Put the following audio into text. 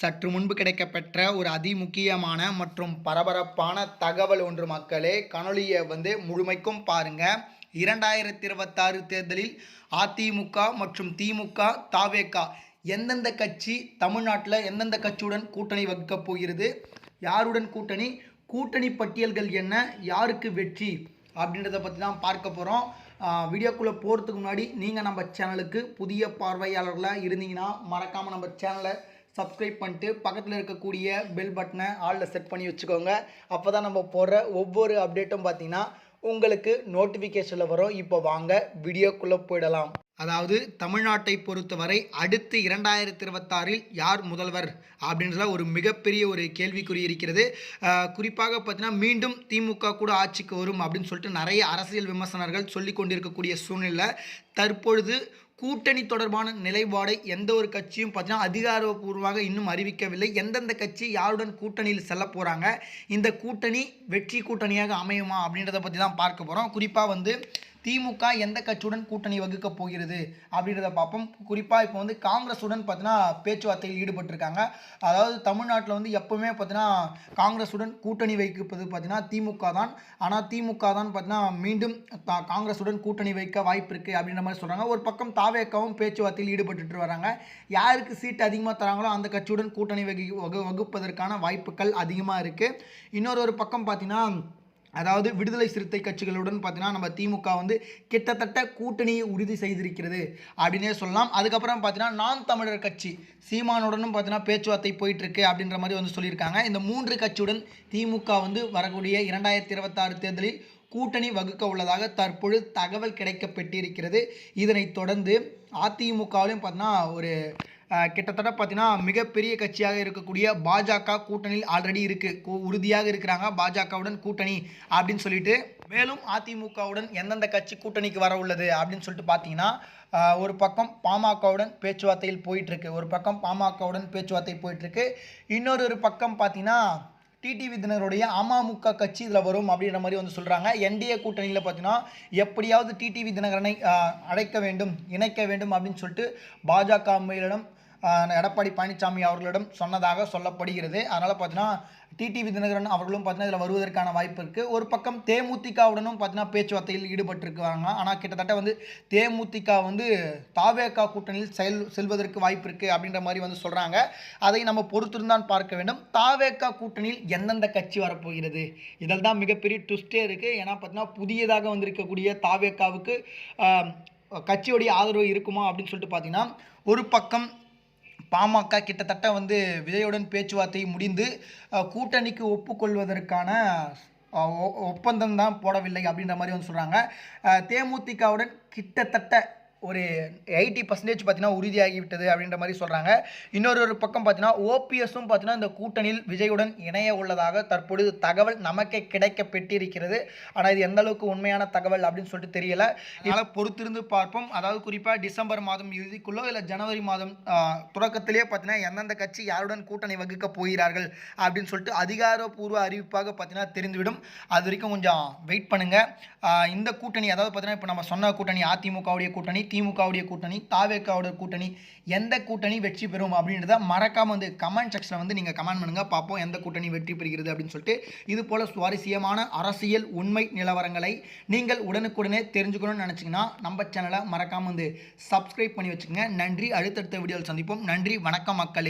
சற்று முன்பு கிடைக்கப்பெற்ற ஒரு அதிமுக்கியமான மற்றும் பரபரப்பான தகவல் ஒன்று மக்களே. கனொலியை வந்து முழுமைக்கும் பாருங்க. இரண்டாயிரத்தி இருபத்தாறு தேர்தலில் அதிமுக மற்றும் திமுக தாவேக்கா எந்தெந்த கட்சி தமிழ்நாட்டில் எந்தெந்த கட்சியுடன் கூட்டணி வகுக்கப் போகிறது? யாருடன் கூட்டணி? கூட்டணி பட்டியல்கள் என்ன? யாருக்கு வெற்றி? அப்படின்றத பற்றி தான் பார்க்க போகிறோம் வீடியோக்குள்ளே போகிறதுக்கு முன்னாடி நீங்கள் நம்ம சேனலுக்கு புதிய பார்வையாளர்களாக இருந்தீங்கன்னா மறக்காமல் நம்ம சேனலை சப்ஸ்கிரைப் பண்ணிட்டு பக்கத்தில் இருக்கக்கூடிய பெல் பட்டனை ஆளில் செட் பண்ணி வச்சுக்கோங்க. அப்போ தான் நம்ம போடுற ஒவ்வொரு அப்டேட்டும் பார்த்தீங்கன்னா உங்களுக்கு நோட்டிஃபிகேஷனில் வரும். இப்போ வாங்க வீடியோக்குள்ளே போயிடலாம். அதாவது தமிழ்நாட்டை பொறுத்தவரை அடுத்து இரண்டாயிரத்தி இருபத்தாறில் யார் முதல்வர்? அப்படின்றத ஒரு மிகப்பெரிய ஒரு கேள்விக்குறி இருக்கிறது. குறிப்பாக பார்த்தீங்கன்னா மீண்டும் திமுக கூட ஆட்சிக்கு வரும் அப்படின்னு சொல்லிட்டு நிறைய அரசியல் விமர்சனர்கள் சொல்லி கொண்டிருக்கக்கூடிய சூழ்நிலை. தற்பொழுது கூட்டணி தொடர்பான நிலைப்பாடை எந்த ஒரு கட்சியும் பார்த்தீங்கன்னா அதிகாரப்பூர்வமாக இன்னும் அறிவிக்கவில்லை. எந்தெந்த கட்சி யாருடன் கூட்டணியில் செல்ல போகிறாங்க இந்த கூட்டணி வெற்றி கூட்டணியாக அமையுமா அப்படின்றத பற்றி தான் பார்க்க போகிறோம் குறிப்பாக வந்து திமுக எந்த கட்சியுடன் கூட்டணி வகுக்க போகிறது அப்படின்றத பார்ப்போம். குறிப்பாக இப்போ வந்து காங்கிரஸுடன் பார்த்தீங்கன்னா பேச்சுவார்த்தையில் ஈடுபட்டிருக்காங்க. அதாவது தமிழ்நாட்டில் வந்து எப்போவுமே பார்த்தீங்கன்னா காங்கிரஸுடன் கூட்டணி வைக்கப்பது பார்த்தீங்கன்னா திமுக தான். ஆனால் திமுக தான் பார்த்தீங்கன்னா மீண்டும் காங்கிரஸுடன் கூட்டணி வைக்க வாய்ப்பு இருக்குது அப்படின்ற மாதிரி சொல்கிறாங்க ஒரு பக்கம் தாவேக்காவும் பேச்சுவார்த்தையில் ஈடுபட்டுட்டு வராங்க. யாருக்கு சீட் அதிகமாக தராங்களோ அந்த கட்சியுடன் கூட்டணி வகி வகு வகுப்பதற்கான வாய்ப்புகள் அதிகமாக இருக்குது இன்னொரு ஒரு பக்கம் பார்த்தீங்கன்னா அதாவது விடுதலை சிறுத்தை கட்சிகளுடன் பார்த்தீங்கன்னா நம்ம திமுக வந்து கிட்டத்தட்ட கூட்டணியை உறுதி செய்திருக்கிறது அப்படின்னே சொல்லலாம். அதுக்கப்புறம் பார்த்தீங்கன்னா நான் தமிழர் கட்சி சீமானுடனும் பார்த்தீங்கன்னா பேச்சுவார்த்தை போயிட்டுருக்கு அப்படின்ற மாதிரி வந்து சொல்லியிருக்காங்க. இந்த மூன்று கட்சியுடன் திமுக வந்து வரக்கூடிய இரண்டாயிரத்தி இருபத்தாறு தேர்தலில் கூட்டணி வகுக்க உள்ளதாக தற்பொழுது தகவல் கிடைக்கப்பட்டிருக்கிறது. இதனைத் தொடர்ந்து அதிமுகவிலையும் பார்த்தீங்கன்னா ஒரு கிட்டத்தட்ட பார்த்தீங்கன்னா மிகப்பெரிய கட்சியாக இருக்கக்கூடிய பாஜக கூட்டணியில் ஆல்ரெடி இருக்குது உறுதியாக இருக்கிறாங்க. பாஜகவுடன் கூட்டணி அப்படின்னு சொல்லிட்டு. மேலும் அதிமுகவுடன் எந்தெந்த கட்சி கூட்டணிக்கு வர உள்ளது அப்படின்னு சொல்லிட்டு பார்த்தீங்கன்னா ஒரு பக்கம் பாமகவுடன் பேச்சுவார்த்தையில் போயிட்டுருக்கு. ஒரு பக்கம் பாமகவுடன் பேச்சுவார்த்தை போயிட்டுருக்கு. இன்னொரு ஒரு பக்கம் பார்த்தீங்கன்னா டிடிவி தினகருடைய அமமுக கட்சி இதில் வரும் அப்படின்ற மாதிரி வந்து சொல்கிறாங்க என்டிஏ கூட்டணியில் பார்த்தீங்கன்னா எப்படியாவது டிடிவி தினகரனை அழைக்க வேண்டும் இணைக்க வேண்டும் அப்படின்னு சொல்லிட்டு பாஜக மேலிடம் எடப்பாடி பழனிசாமி அவர்களிடம் சொன்னதாக சொல்லப்படுகிறது. அதனால் பார்த்தீங்கன்னா டிடிவி தினகரன் அவர்களும் பார்த்தீங்கன்னா இதில் வருவதற்கான வாய்ப்பு இருக்குது ஒரு பக்கம் தேமுதிகவுடனும் பார்த்தீங்கன்னா பேச்சுவார்த்தையில் ஈடுபட்டிருக்காங்க ஆனால் கிட்டத்தட்ட வந்து தேமுதிக வந்து தாவேகா கூட்டணியில் செயல் செல்வதற்கு வாய்ப்பு இருக்குது அப்படின்ற மாதிரி வந்து சொல்கிறாங்க அதை நம்ம பொறுத்திருந்தான் பார்க்க வேண்டும். தாவேகா கூட்டணியில் எந்தெந்த கட்சி வரப்போகிறது? இதில் தான் மிகப்பெரிய ட்விஸ்டே இருக்குது ஏன்னா பார்த்தீங்கன்னா புதியதாக வந்திருக்கக்கூடிய தாவேக்காவுக்கு கட்சியுடைய ஆதரவு இருக்குமா அப்படின்னு சொல்லிட்டு பார்த்தீங்கன்னா ஒரு பக்கம் பாமக கிட்டத்தட்ட வந்து விஜயுடன் பேச்சுவார்த்தை முடிந்து கூட்டணிக்கு ஒப்புக்கொள்வதற்கான ஒ- ஒப்பந்தம் தான் போடவில்லை அப்படின்ற மாதிரி வந்து சொல்கிறாங்க தேமுதிகவுடன் கிட்டத்தட்ட ஒரு எயிட்டி பர்சன்டேஜ் பார்த்தீங்கன்னா உறுதியாகிவிட்டது அப்படின்ற மாதிரி சொல்கிறாங்க இன்னொரு ஒரு பக்கம் பார்த்தீங்கன்னா ஓபிஎஸும் பார்த்தீங்கன்னா இந்த கூட்டணியில் விஜயுடன் இணைய உள்ளதாக தற்பொழுது தகவல் நமக்கே கிடைக்க பெற்றிருக்கிறது ஆனால் இது எந்த அளவுக்கு உண்மையான தகவல் அப்படின்னு சொல்லிட்டு தெரியல. இதனால் பொறுத்திருந்து பார்ப்போம். அதாவது குறிப்பாக டிசம்பர் மாதம் இறுதிக்குள்ளோ இல்லை ஜனவரி மாதம் தொடக்கத்திலே பார்த்தீங்கன்னா எந்தெந்த கட்சி யாருடன் கூட்டணி வகுக்க போகிறார்கள் அப்படின்னு சொல்லிட்டு அதிகாரப்பூர்வ அறிவிப்பாக பார்த்தீங்கன்னா தெரிந்துவிடும். அது வரைக்கும் கொஞ்சம் வெயிட் பண்ணுங்கள் இந்த கூட்டணி அதாவது பார்த்தீங்கன்னா இப்போ நம்ம சொன்ன கூட்டணி அதிமுகவுடைய கூட்டணி திமுகவுடைய கூட்டணி தாவேக்காவுடைய கூட்டணி எந்த கூட்டணி வெற்றி பெறும் அப்படின்றத மறக்காமல் வந்து கமெண்ட் செக்ஷனில் வந்து நீங்கள் கமெண்ட் பண்ணுங்கள் பார்ப்போம் எந்த கூட்டணி வெற்றி பெறுகிறது அப்படின்னு சொல்லிட்டு. இது போல் சுவாரஸ்யமான அரசியல் உண்மை நிலவரங்களை நீங்கள் உடனுக்குடனே தெரிஞ்சுக்கணும்னு நினச்சிங்கன்னா நம்ம சேனலை மறக்காமல் வந்து சப்ஸ்கிரைப் பண்ணி வச்சுக்கோங்க. நன்றி. அடுத்தடுத்த வீடியோவில் சந்திப்போம். நன்றி. வணக்கம் மக்களே.